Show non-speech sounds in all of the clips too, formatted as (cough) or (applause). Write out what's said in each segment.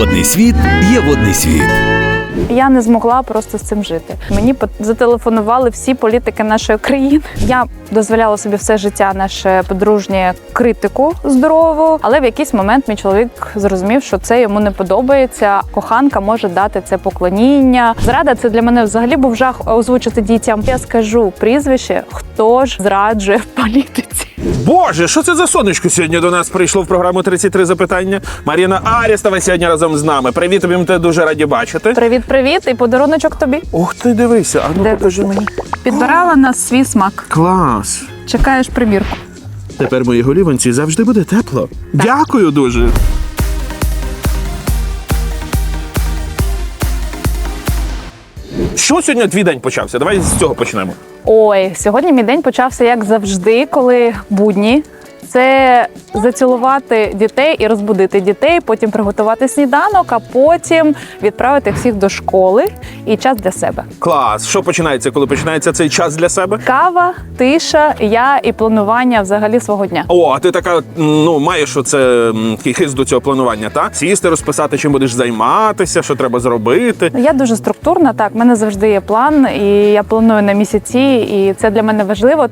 Водний світ є водний світ. Я не змогла просто з цим жити. Мені зателефонували всі політики нашої країни. Я дозволяла собі все життя наше подружнє критику здорову, але в якийсь момент мій чоловік зрозумів, що це йому не подобається. Коханка може дати це поклоніння. Зрада це для мене взагалі був жах озвучити дітям. Я скажу прізвище, хто ж зраджує в політиці. Боже, що це за сонечко сьогодні до нас прийшло в програму 33 запитання? Маріна Арістова сьогодні разом з нами. Привіт, тобі ми тебе дуже раді бачити. Привіт, привіт, і подаруночок тобі. Ух ти, дивися, а ну покажи мені. Підбирала на свій смак. Клас. Чекаєш примірку. Тепер мої голіванці завжди буде тепло. Дякую дуже. Що сьогодні твій день почався? Давай з цього почнемо. Ой, сьогодні мій день почався як завжди, коли будні. Це зацілувати дітей і розбудити дітей, потім приготувати сніданок, а потім відправити всіх до школи і час для себе. Клас. Що починається, коли починається цей час для себе? Кава, тиша, я і планування взагалі свого дня. О, а ти така, ну, маєш оце такий хист до цього планування, так? Сісти, розписати, чим будеш займатися, що треба зробити. Я дуже структурна. Так, в мене завжди є план, і я планую на місяці, і це для мене важливо.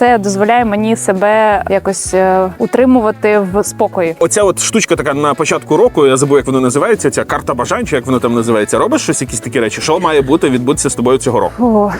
Це дозволяє мені себе якось е, утримувати в спокої. Оця от штучка така на початку року, я забув, як воно називається, ця карта бажань, чи як воно там називається. Робиш щось, якісь такі речі? Що має бути відбутися з тобою цього року? О.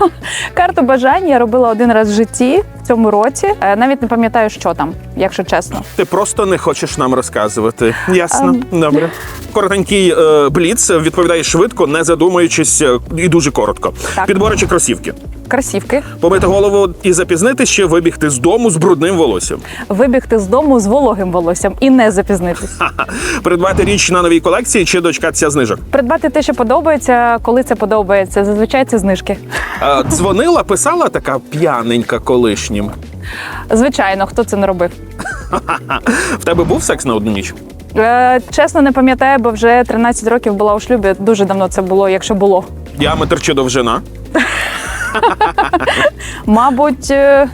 (laughs) Карту бажань я робила один раз в житті в цьому році. Е, Навіть не пам'ятаю, що там, якщо чесно. Ти просто не хочеш нам розказувати. Ясно, Ем. добре. Коротенький е, бліц відповідає швидко, не задумуючись е, і дуже коротко. Так. Підбори чи кросівки. Красівки. Помити голову і запізнитись, чи вибігти з дому з брудним волоссям. Вибігти з дому з вологим волоссям і не запізнитись. Ха-ха. Придбати річ на новій колекції чи дочекатися знижок. Придбати те, що подобається, коли це подобається. Зазвичай це знижки. Е, дзвонила, писала така п'яненька колишнім. Звичайно, хто це не робив. Ха-ха. В тебе був секс на одну ніч? Е, чесно, не пам'ятаю, бо вже 13 років була у шлюбі. Дуже давно це було, якщо було. Діаметр чи довжина? (laughs) Мабуть, е,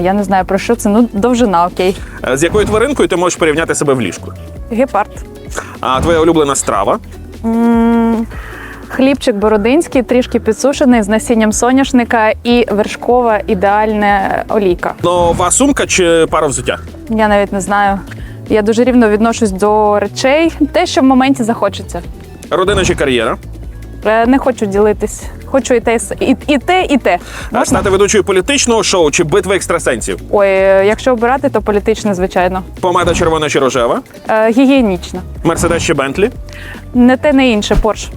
я не знаю про що це. Ну, довжина, окей. Е, З якою тваринкою ти можеш порівняти себе в ліжку? Гепард. А твоя улюблена страва? М, Хлібчик бородинський, трішки підсушений з насінням соняшника і вершкова ідеальна олійка. Нова сумка чи пара взуття? Я навіть не знаю. Я дуже рівно відношусь до речей, те, що в моменті захочеться. Родина чи кар'єра? Е, Не хочу ділитись. Хочу і те, і, і, те, і те. Можна? Стати ведучою політичного шоу чи битви екстрасенсів? Ой, е, якщо обирати, то політичне, звичайно. Помада червона чи рожева? Е, гігієнічно. Мерседес чи Бентлі? Не те, не інше, Порш.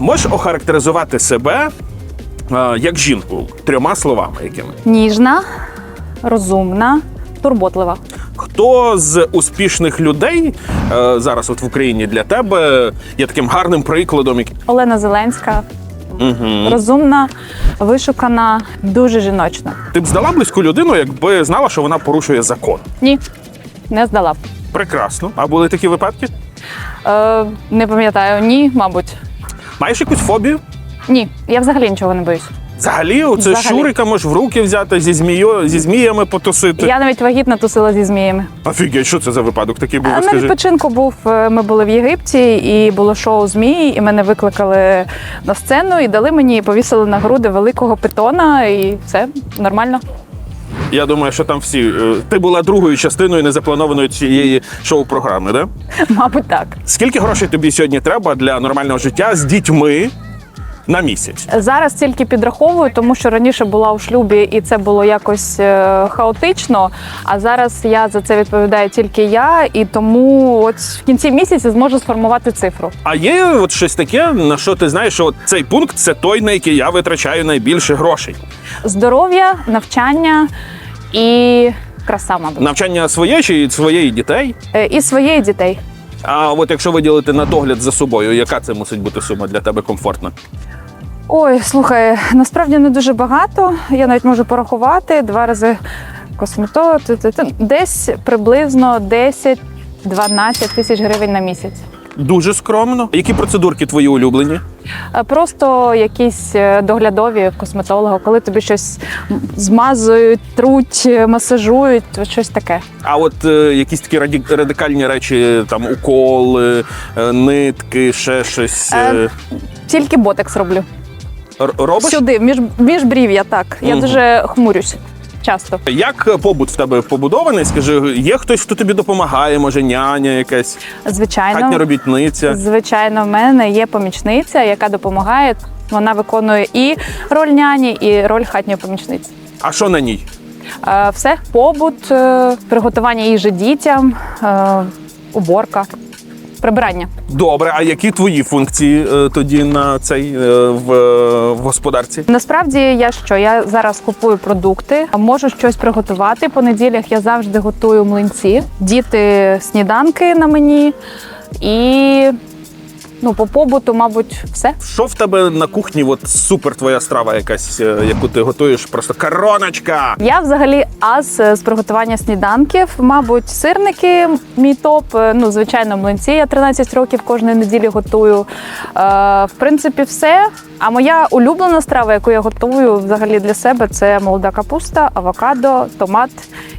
Можеш охарактеризувати себе е, як жінку трьома словами якими? Ніжна, розумна, турботлива. Хто з успішних людей е, зараз от в Україні для тебе є таким гарним прикладом? Олена Зеленська. Мгм. Розумна, вишукана, дуже жіночна. Ти б здала близьку людину, якби знала, що вона порушує закон. Ні, не здала б. Прекрасно. А були такі випадки? Е, не пам'ятаю, ні, мабуть. Маєш якусь фобію? Ні, я взагалі нічого не боюсь. Взагалі, оце Взагалі. шурика можеш в руки взяти зі змією, зі зміями потусити. Я навіть вагітна тусила зі зміями. Офігеть, що це за випадок такий був? А на відпочинку був. е, Ми були в Єгипті, і було шоу змії, і мене викликали на сцену і дали мені повісили на груди великого питона, і все нормально. Я думаю, що там всі. е, Ти була другою частиною незапланованої цієї шоу-програми, да? (laughs) Мабуть, так. Скільки грошей тобі сьогодні треба для нормального життя з дітьми на місяць? Зараз тільки підраховую, тому що раніше була у шлюбі, і це було якось е, хаотично. А зараз я за це відповідаю тільки я, і тому от в кінці місяця зможу сформувати цифру. А є от щось таке, на що ти знаєш, що цей пункт це той, на який я витрачаю найбільше грошей. Здоров'я, навчання і краса, мабуть, Навчання своє чи своєї дітей. Е, і своєї дітей. А от якщо виділити на догляд за собою, яка це мусить бути сума для тебе комфортна? Ой, слухай, насправді не дуже багато. Я навіть можу порахувати два рази космето. ти- ти- ти. Десь приблизно 10-12 тисяч гривень на місяць. Дуже скромно. Які процедурки твої улюблені? Е, Просто якісь е, доглядові косметолога, коли тобі щось змазують, труть, е, масажують, щось таке. А от е, якісь такі радикальні речі, там уколи, е, нитки, ще щось е, Е, Тільки ботекс роблю. р- робиш? Сюди, між, міжбрів'я, так. Я Мгм. дуже хмурюсь часто. Як побут в тебе побудований? Скажи, є хтось, хто тобі допомагає, може няня якась, хатня робітниця? звичайно, в мене є помічниця, яка допомагає. Вона виконує і роль няні, і роль хатньої помічниці. А що на ній? Е, Все, побут, е, приготування їжі дітям, е, уборка, прибирання. Добре, а які твої функції е, тоді на цей е, в, в господарці? Насправді я що? Я зараз купую продукти, можу щось приготувати. По неділях я завжди готую млинці, діти сніданки на мені і ну, по побуту, мабуть, все. Що в тебе на кухні? От супер твоя страва, якась, е, яку ти готуєш, просто короночка. Я взагалі ас з приготування сніданків. Мабуть, сирники мій топ. Е, Ну, звичайно, млинці. Я 13 років кожної неділі готую. Е, в принципі, все. А моя улюблена страва, яку я готую взагалі для себе, це молода капуста, авокадо, томат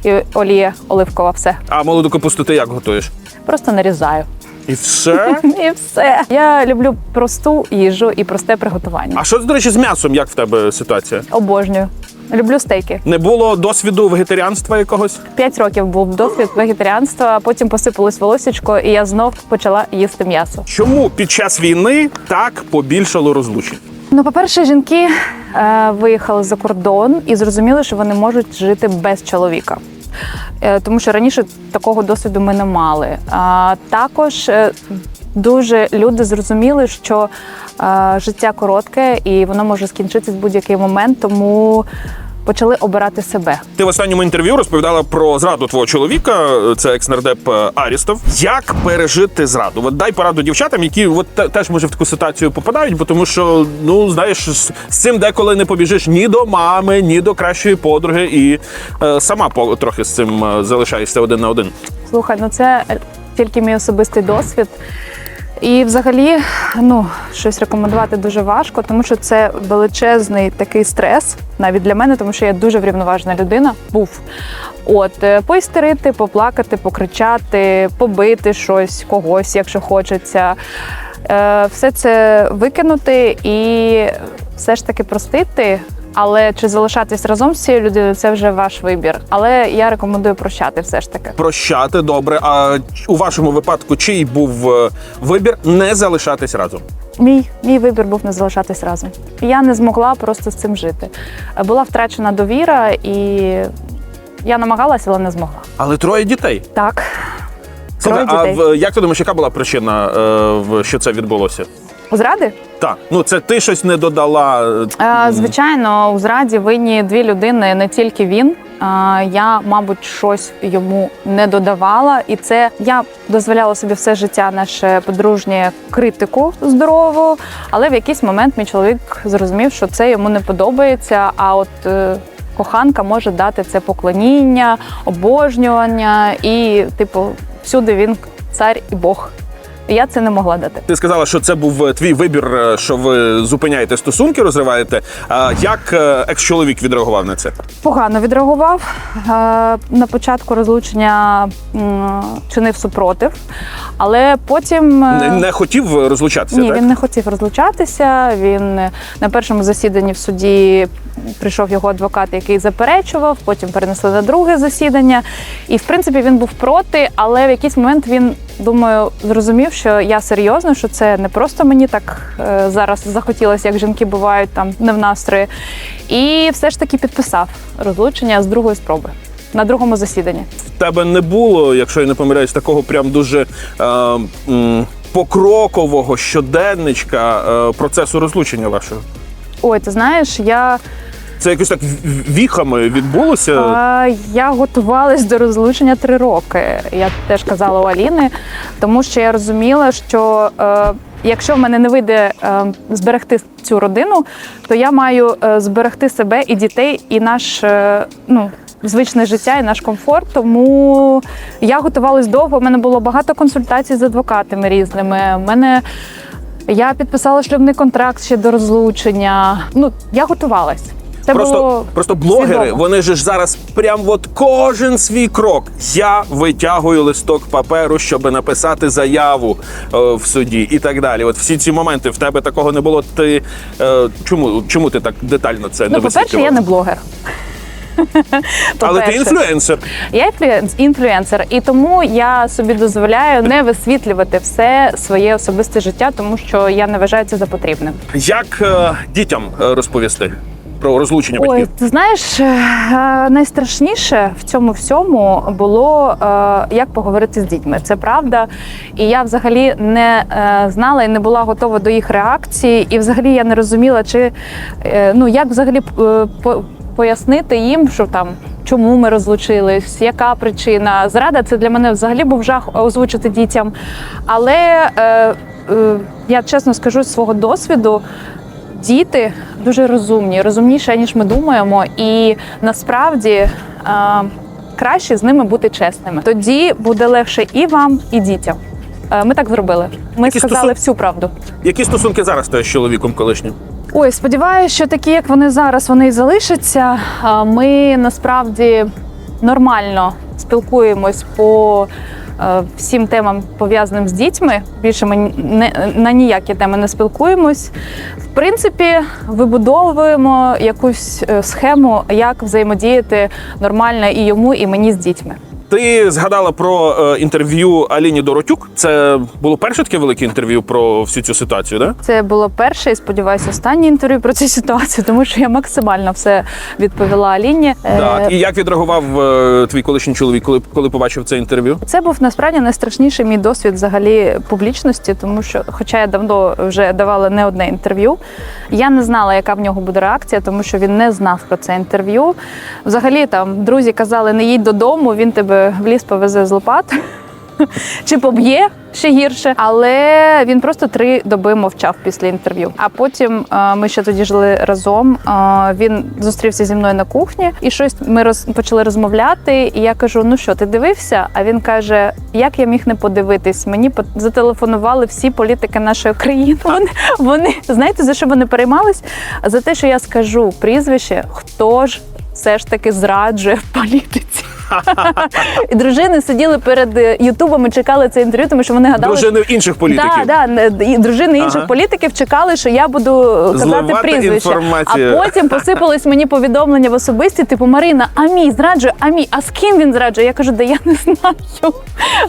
і олія оливкова. Все А молоду капусту ти як готуєш? просто нарізаю. І все. (laughs) І все. Я люблю просту їжу і просте приготування. А що, до речі, з м'ясом? Як в тебе ситуація? Обожнюю. Люблю стейки. Не було досвіду вегетаріанства якогось? П'ять років був досвід вегетаріанства, а потім посипалось волосічко, і я знов почала їсти м'ясо. Чому під час війни так побільшало розлучень? Ну, по-перше, жінки е, виїхали за кордон і зрозуміли, що вони можуть жити без чоловіка. Е, тому що раніше такого досвіду ми не мали. А також е, дуже люди зрозуміли, що е, життя коротке і воно може скінчитися в будь-який момент, тому почали обирати себе. Ти в останньому інтерв'ю розповідала про зраду твого чоловіка, це екс-нардеп е, Арістов. Як пережити зраду? От дай пораду дівчатам, які от теж може в таку ситуацію попадають, бо тому що ну знаєш, з цим деколи не побіжиш ні до мами, ні до кращої подруги, і е, сама по трохи з цим е, залишаєшся один на один. Слухай, ну це тільки мій особистий досвід. І взагалі, ну, щось рекомендувати дуже важко, тому що це величезний такий стрес, навіть для мене, тому що я дуже врівноважена людина був. От, е, поістерити, поплакати, покричати, побити щось, когось, якщо хочеться. Е, Все це викинути і все ж таки простити. Але чи залишатись разом з цією людиною, це вже ваш вибір. Але я рекомендую прощати все ж таки. Прощати добре. А у вашому випадку чий був е, вибір не залишатись разом? Мій мій вибір був не залишатись разом. Я не змогла просто з цим жити. Була втрачена довіра, і я намагалася, але не змогла. Але троє дітей. Так. Слухай, Троє а дітей. як ти думаєш, яка була причина, е, що це відбулося? Зради? Так, ну це ти щось не додала. е, Е, Звичайно, у зраді винні дві людини, не тільки він. Е, Я, мабуть, щось йому не додавала, і це я дозволяла собі все життя наше подружнє критику здорову. Але в якийсь момент мій чоловік зрозумів, що це йому не подобається. А от е, коханка може дати це поклоніння, обожнювання, і, типу, всюди він цар і Бог. Я це не могла дати. Ти сказала, що це був е, твій вибір, е, що ви зупиняєте стосунки, розриваєте. А як е, екс-чоловік відреагував на це? Погано відреагував. На початку розлучення чинив супротив, але потім Не, не хотів розлучатися, ні, так? він не хотів розлучатися. Він на першому засіданні в суді прийшов його адвокат, який заперечував. Потім перенесли на друге засідання. І в принципі він був проти, але в якийсь момент він думаю зрозумів, що я серйозно, що це не просто мені так е, зараз захотілося, як жінки бувають там не в настрої. І все ж таки підписав розлучення з другої спроби на другому засіданні. В тебе не було, якщо я не помиляюсь, такого прям дуже е, м, покрокового щоденничка е, процесу розлучення вашого. Ой, ти знаєш, я Це якось так віхами відбулося. А, я готувалась до розлучення три роки. Я теж казала у Аліни, тому що я розуміла, що е, якщо в мене не вийде е, зберегти цю родину, то я маю е, зберегти себе і дітей, і наш е, ну. звичне життя і наш комфорт. Тому я готувалась довго. У мене було багато консультацій з адвокатами різними. У мене я підписала шлюбний контракт ще до розлучення. Ну я готувалась. Це просто, було просто блогери, свідомо. вони ж зараз прям от кожен свій крок. Я витягую листок паперу, щоб написати заяву е, в суді і так далі. От всі ці моменти в тебе такого не було. Ти е, чому, чому ти так детально це не Ну, по-перше, я не блогер. (laughs) Але ти інфлюенсер. Я інфлюенс- інфлюенсер, і тому я собі дозволяю не висвітлювати все своє особисте життя, тому що я не вважаю це за потрібним. Як е, дітям е, розповісти про розлучення Ой, батьків? ти знаєш, е, найстрашніше в цьому всьому було е, як поговорити з дітьми. Це правда. І я взагалі не е, знала і не була готова до їх реакції. І взагалі я не розуміла, чи е, ну як взагалі е, пояснити їм, що там. Чому ми розлучились? Яка причина? Зрада це для мене взагалі був жах озвучити дітям. Але е, е, я чесно скажу з свого досвіду, діти дуже розумні, розумніше, ніж ми думаємо, і насправді е, краще з ними бути чесними. Тоді буде легше і вам, і дітям. Е, Ми так зробили. Ми Які сказали стосун- всю правду. Які стосунки зараз з чоловіком колишнім? Ой, сподіваюся, що такі, як вони зараз, вони і залишаться. Ми насправді нормально спілкуємось по всім темам пов'язаним з дітьми. Більше ми не, на ніякі теми не спілкуємось. В принципі, вибудовуємо якусь е, схему, як взаємодіяти нормально і йому, і мені з дітьми. Ти згадала про е, інтерв'ю Аліні Доротюк. Це було перше таке велике інтерв'ю про всю цю ситуацію, да? Це було перше і сподіваюся, останнє інтерв'ю про цю ситуацію, тому що я максимально все відповіла Аліні. Е, Так. І як відреагував е, твій колишній чоловік, коли, коли побачив це інтерв'ю? Це був насправді найстрашніший мій досвід взагалі публічності, тому що, хоча я давно вже давала не одне інтерв'ю, я не знала, яка в нього буде реакція, тому що він не знав про це інтерв'ю. Взагалі, там друзі казали, не їдь додому, він тебе в ліс повезе з лопатою. Чи поб'є ще гірше, але він просто три доби мовчав після інтерв'ю. А потім е, ми ще тоді жили разом. е, він зустрівся зі мною на кухні, і щось ми роз, почали розмовляти. І я кажу: ну що, ти дивився? А він каже: Як я міг не подивитись? Мені зателефонували всі політики нашої країни. Вони вони знаєте за що вони переймались? За те, що я скажу прізвище, хто ж все ж таки зраджує в політиці. (laughs) І дружини сиділи перед е, Ютубом і чекали це інтерв'ю, тому що вони гадали. Дружини інших політиків. Да, да, і дружини інших Ага. політиків чекали, що я буду казати Зливати прізвище. інформацію. А потім посипались мені повідомлення в особисті, типу Марина, а мій зраджує, а мій, а з ким він зраджує? Я кажу, да я не знаю.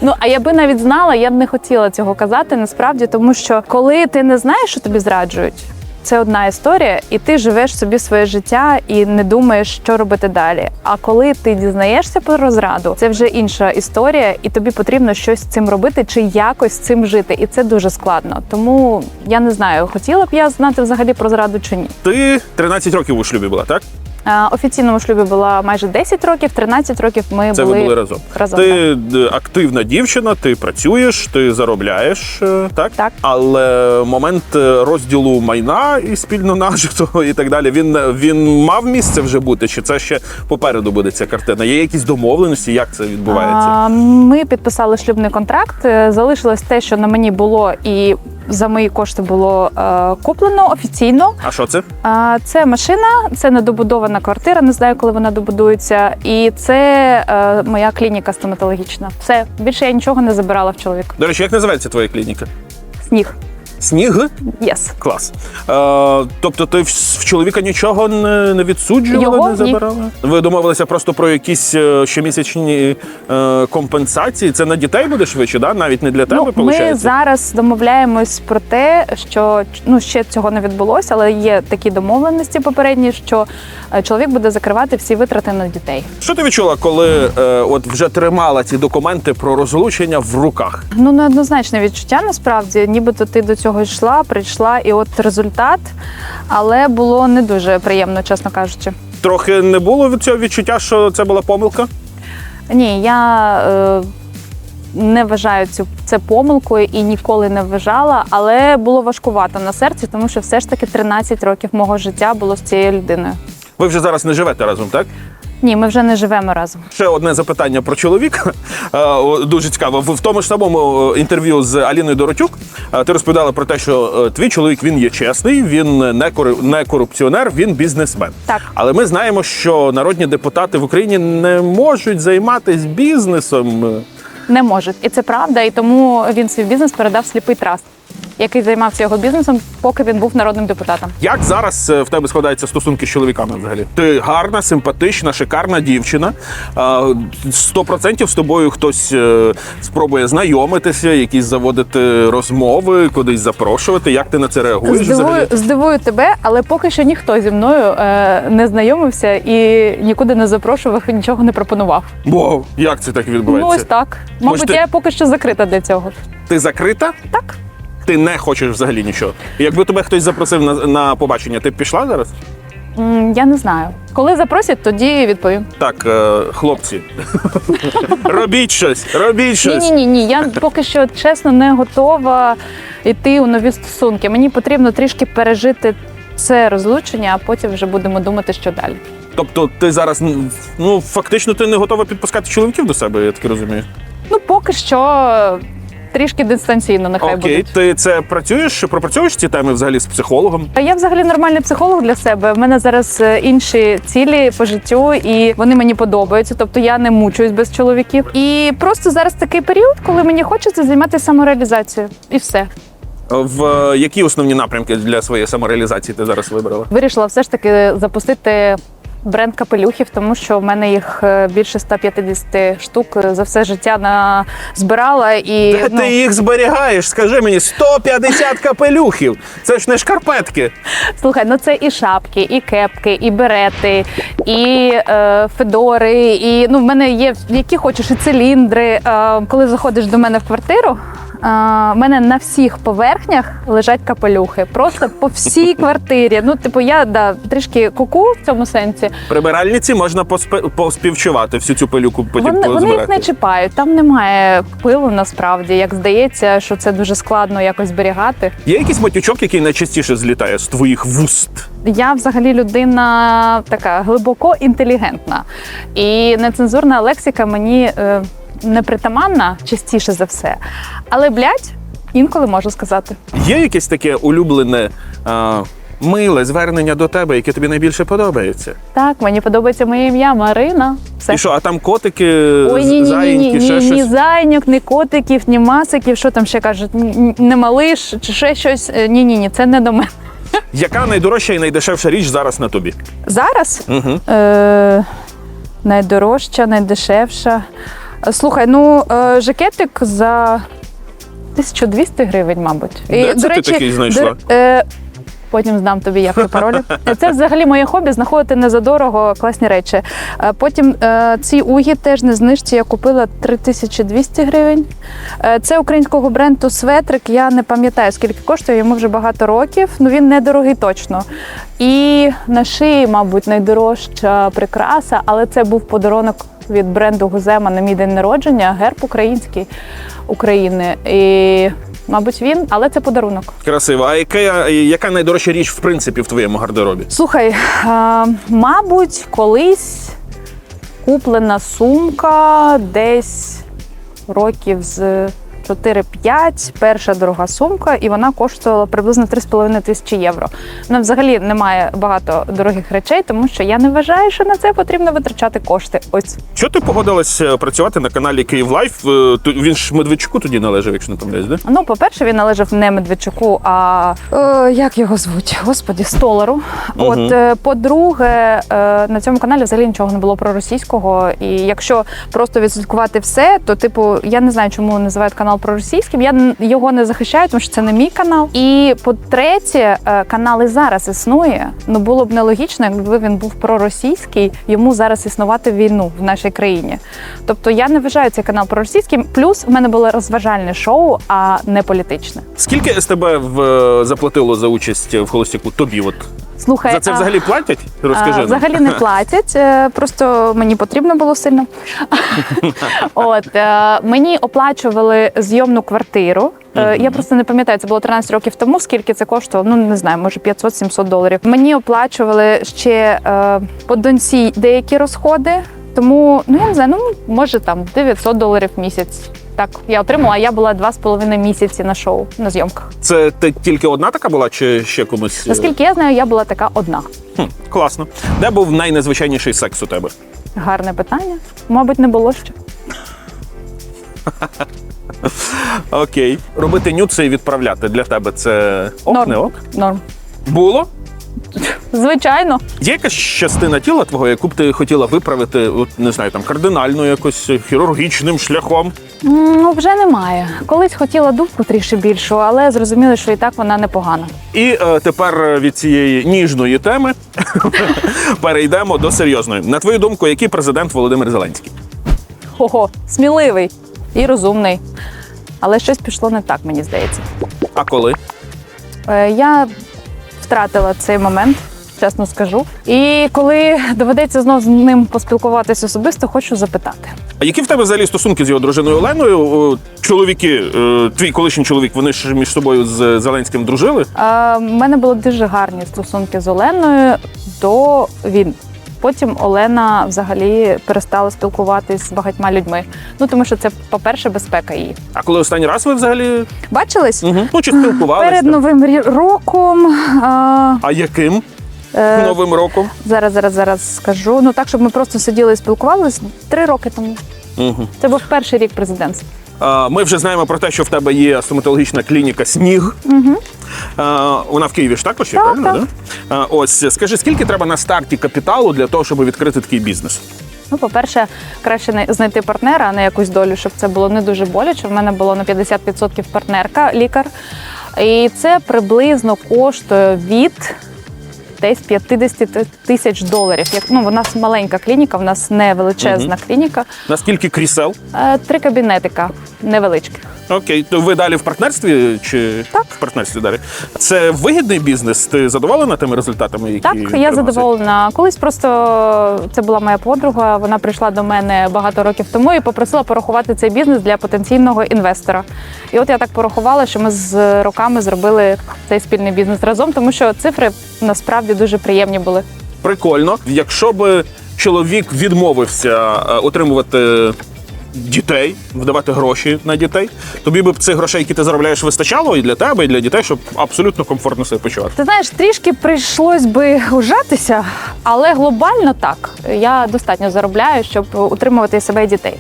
Ну а я би навіть знала, я б не хотіла цього казати насправді, тому що коли ти не знаєш, що тобі зраджують. Це одна історія, і ти живеш собі своє життя і не думаєш, що робити далі. А коли ти дізнаєшся про розраду, це вже інша історія, і тобі потрібно щось з цим робити чи якось з цим жити. І це дуже складно. Тому я не знаю, хотіла б я знати взагалі про зраду чи ні. Ти 13 років у шлюбі була, так? А, Офіційному шлюбі була майже 10 років, 13 років ми Це були, ви були разом. разом. Ти д- активна дівчина, ти працюєш, ти заробляєш, е, так? Так. Але момент е, розділу майна і спільно нажитого і так далі. Він він мав місце вже бути, чи це ще попереду буде ця картина? Є якісь домовленості, як це відбувається? А, Ми підписали шлюбний контракт. Е, Залишилось те, що на мені було, і за мої кошти було е, куплено офіційно. А що це? А, Це машина, це недобудована квартира. Не знаю, коли вона добудується. І це е, моя клініка стоматологічна. Все більше я нічого не забирала в чоловіка. До речі, як називається твоя клініка? Сніг. Сніг? Єс. Клас. Е, тобто ти в, в чоловіка нічого не, не відсуджувала, Його не ні. забирала? Ви домовилися просто про якісь е, щомісячні е, компенсації. Це на дітей буде швидше, да? навіть не для тебе, Ну, ми зараз домовляємось про те, що ну ще цього не відбулося, але є такі домовленості попередні, що е, чоловік буде закривати всі витрати на дітей. Що ти відчула, коли е, от вже тримала ці документи про розлучення в руках? Ну неоднозначне відчуття насправді, нібито ти до цього йшла, прийшла, і от результат. Але було не дуже приємно, чесно кажучи. Трохи не було від цього відчуття, що це була помилка? Ні, я е, не вважаю цю це помилкою і ніколи не вважала, але було важкувато на серці, тому що все ж таки 13 років мого життя було з цією людиною. Ви вже зараз не живете разом, так? Ні, ми вже не живемо разом. Ще одне запитання про чоловіка. (laughs) Е, Дуже цікаво. В тому ж самому е, інтерв'ю з Аліною Доротюк е, ти розповідала про те, що твій чоловік він є чесний, він не не корупціонер, він бізнесмен. Так. Але ми знаємо, що народні депутати в Україні не можуть займатися бізнесом. Не можуть. І це правда. І тому він свій бізнес передав сліпий траст, який займався його бізнесом, поки він був народним депутатом. Як зараз е, в тебе складаються стосунки з чоловіками взагалі? Ти гарна, симпатична, шикарна дівчина. Сто процентів з тобою хтось е, спробує знайомитися, якісь заводити розмови, кудись запрошувати. Як ти на це реагуєш? Здивую, взагалі? здивую тебе, але поки що ніхто зі мною е, не знайомився і нікуди не запрошував і нічого не пропонував. Бо як це так Ну відбувається? ось так. Мабуть, ти- я поки що закрита для цього. Ти закрита? Так. Ти не хочеш взагалі нічого. Якби тебе хтось запросив на, на побачення, ти б пішла зараз? М, Я не знаю. Коли запросять, тоді відповім. Так, е, хлопці, (laughs) робіть щось, робіть Ні, щось. ні, ні, ні. Я поки що чесно не готова йти у нові стосунки. Мені потрібно трішки пережити це розлучення, а потім вже будемо думати, що далі. Тобто ти зараз ну фактично ти не готова підпускати чоловіків до себе, я так розумію. Ну, поки що трішки дистанційно, нехай Окей, будуть. ти це працюєш, пропрацьовуєш ці теми взагалі з психологом? Я взагалі нормальний психолог для себе. В мене зараз е, інші цілі по життю, і вони мені подобаються. Тобто я не мучуюсь без чоловіків. І просто зараз такий період, коли мені хочеться займатися самореалізацією. І все. В е, які основні напрямки для своєї самореалізації ти зараз вибрала? Вирішила все ж таки запустити. Бренд капелюхів, тому що в мене їх е, більше 150 штук за все життя на збирала і Де ну, ти їх зберігаєш? Скажи мені, 150 капелюхів. Це ж не шкарпетки. Слухай, ну це і шапки, і кепки, і берети, і е, федори, і ну в мене є які хочеш, і циліндри. Е, коли заходиш до мене в квартиру. В мене на всіх поверхнях лежать капелюхи, просто по всій (laughs) квартирі. Ну, типу, я да трішки куку в цьому сенсі. Прибиральниці можна поспе- поспівчувати всю цю пилюку потім Вони, вони їх не чіпають. Там немає пилу насправді. Як здається, що це дуже складно якось зберігати. Є якийсь матючок, який найчастіше злітає з твоїх вуст? Я взагалі людина така глибоко інтелігентна. І нецензурна лексика мені е, непритаманна частіше за все. Але блядь, інколи можу сказати. Є якесь таке улюблене а, миле звернення до тебе, яке тобі найбільше подобається? Так, мені подобається моє ім'я Марина. Все. І що, а там котики, Ой, ні, ні, ні, ні, ні, ще ні щось? зайньок, ні котиків, ні масиків. Що там ще кажуть? Не малиш чи ще щось. Ні, ні, ні, це не до мене. Яка найдорожча і найдешевша річ зараз на тобі? Зараз Угу. Е, найдорожча, найдешевша. Е, Слухай, ну е, жакетик за 1200 гривень, мабуть. Де це ти такий знайшла? до- е, Потім здам тобі як і паролі. Це взагалі моє хобі знаходити незадорого класні речі. Е, Потім е, ці угі теж не знижці. Я купила 3200 гривень. Е, Це українського бренду светрик. Я не пам'ятаю, скільки коштує, йому вже багато років. Ну він недорогий точно. І на шиї, мабуть, найдорожча прикраса, але це був подарунок від бренду Гузема на мій день народження, герб український України. І, мабуть, він, але це подарунок. Красиво. А яка, яка найдорожча річ, в принципі, в твоєму гардеробі? Слухай, а, мабуть, колись куплена сумка десь років з 4-5, перша дорога сумка, і вона коштувала приблизно 3,5 тисячі євро. Вона взагалі немає багато дорогих речей, тому що я не вважаю, що на це потрібно витрачати кошти. Ось Що ти погодилась е, працювати на каналі Київ Лайф? Е, Він ж Медведчуку тоді належав, якщо не помиляюсь, да? Ну, по-перше, він належав не Медведчуку, а е, як його звуть? Господі, столару. От, е, по-друге, е, на цьому каналі взагалі нічого не було про російського. І якщо просто відслідкувати все, то типу я не знаю, чому називають канал проросійським. Я його не захищаю, тому що це не мій канал. І по-третє, е, канал і зараз існує. Ну було б нелогічно, якби він був проросійський, йому зараз існувати війну в нашій країні. Тобто я не вважаю цей канал проросійським. Плюс в мене було розважальне шоу, а не політичне. Скільки СТБ в, заплатило за участь в холостяку тобі? От Слухай, За це взагалі платять? Розкажи. А. Взагалі не платять, е, просто мені потрібно було сильно. (laughs) От е, мені оплачували зйомну квартиру. Е, Я просто не пам'ятаю, це було 13 років тому. Скільки це коштувало? Ну не знаю, може 500-700 доларів. Мені оплачували ще по доньці деякі розходи. Тому ну я не знаю, ну може там 900 доларів в місяць. Так, я отримала, я була два з половиною місяці на шоу на зйомках. Це ти тільки одна така була, чи ще комусь? е, Наскільки я знаю, я була така одна. Хм, класно. Де був найнезвичайніший секс у тебе? Гарне питання. Мабуть, не було ще. (laughs) Окей. Робити нюци і відправляти для тебе це ок, Норм. не ок? Норм. Було? Звичайно. Є якась частина тіла твого, яку б ти хотіла виправити, от не знаю, там кардинально, якось хірургічним шляхом. Ну, вже немає. Колись хотіла дубку трішки більшу, але зрозуміли, що і так вона непогана. І е, тепер від цієї ніжної теми (laughs) перейдемо до серйозної. На твою думку, який президент Володимир Зеленський? Ого, сміливий і розумний. Але щось пішло не так, мені здається. А коли? Е, Я втратила цей момент, чесно скажу. І коли доведеться знов з ним поспілкуватися особисто, хочу запитати. А які в тебе взагалі стосунки з його дружиною Оленою? Чоловіки, е, твій колишній чоловік, вони ж між собою з Зеленським дружили. У мене були дуже гарні стосунки з Оленою до війни. Потім Олена взагалі перестала спілкуватись з багатьма людьми. Ну тому що це, по-перше, безпека її. А коли останній раз ви взагалі Бачились? угу. ну, чи спілкувалися? Перед новим роком. А, А яким е, новим роком? зараз, зараз, зараз скажу. Ну так, щоб ми просто сиділи і спілкувалися три роки тому. Угу. Це був перший рік президентства. Ми вже знаємо про те, що в тебе є стоматологічна клініка Сніг. Угу. Вона в Києві ж також є, Так, правильно? так. Да? Ось скажи, скільки треба на старті капіталу для того, щоб відкрити такий бізнес? Ну, по-перше, краще знайти партнера, а не якусь долю, щоб це було не дуже боляче. В мене було на 50% партнерка, лікар. І це приблизно коштує від десь 50 тисяч доларів. Як ну, в нас маленька клініка, в нас не величезна клініка. Наскільки крісел? Е, Три кабінетика невеличкі. Окей, то ви далі в партнерстві чи Так. в партнерстві далі? Це вигідний бізнес? Ти задоволена тими результатами, які Так, я приносить? задоволена. Колись просто це була моя подруга. Вона прийшла до мене багато років тому і попросила порахувати цей бізнес для потенційного інвестора. І от я так порахувала, що ми з роками зробили цей спільний бізнес разом, тому що цифри насправді дуже приємні були. Прикольно. Якщо би чоловік відмовився е, отримувати дітей, вдавати гроші на дітей, тобі б цих грошей, які ти заробляєш, вистачало і для тебе, і для дітей, щоб абсолютно комфортно себе почувати. Ти знаєш, трішки прийшлось би ужатися, але глобально так. Я достатньо заробляю, щоб утримувати себе і дітей.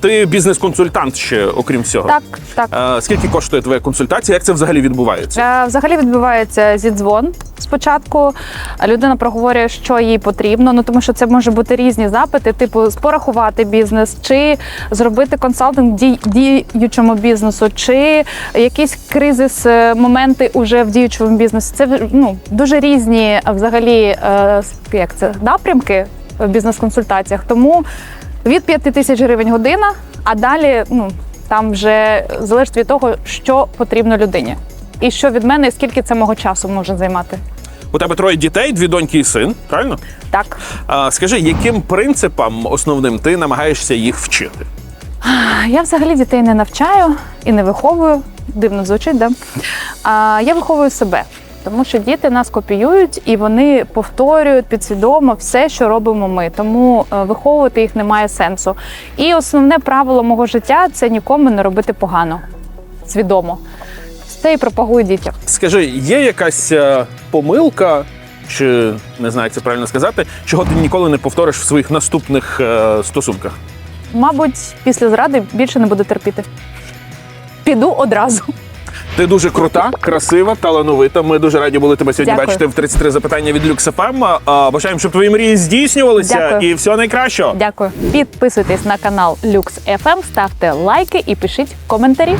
Ти бізнес-консультант ще, окрім всього. Так, так. Скільки коштує твоя консультація? Як це взагалі відбувається? Е, Взагалі відбувається зідзвон. Спочатку людина проговорює, що їй потрібно. Ну тому що це може бути різні запити, типу порахувати бізнес, чи зробити консалтинг дій- діючому бізнесу, чи якісь кризис е, моменти уже в діючому бізнесі. Це ну дуже різні е, взагалі як це напрямки в бізнес-консультаціях. Тому від 5 тисяч гривень година, а далі ну там вже залежить від того, що потрібно людині. І що від мене, і скільки це мого часу може займати. У тебе троє дітей, дві доньки і син, правильно? Так. А, скажи, яким принципам основним ти намагаєшся їх вчити? Я взагалі дітей не навчаю і не виховую. Дивно звучить, да? А я виховую себе. Тому що діти нас копіюють і вони повторюють підсвідомо все, що робимо ми. Тому е, виховувати їх немає сенсу. І основне правило мого життя це нікому не робити погано, свідомо. Це і пропагую дітям. Скажи, є якась е, помилка, чи не знаю, як це правильно сказати, чого ти ніколи не повториш в своїх наступних е, стосунках? Мабуть, після зради більше не буду терпіти. Піду одразу. Ти дуже крута, красива, талановита. Ми дуже раді були тебе сьогодні Дякую. бачити в 33 запитання від LuxFM. Бажаємо, щоб твої мрії здійснювалися Дякую. і всього найкращого. Дякую. Підписуйтесь на канал LuxFM, ставте лайки і пишіть коментарі.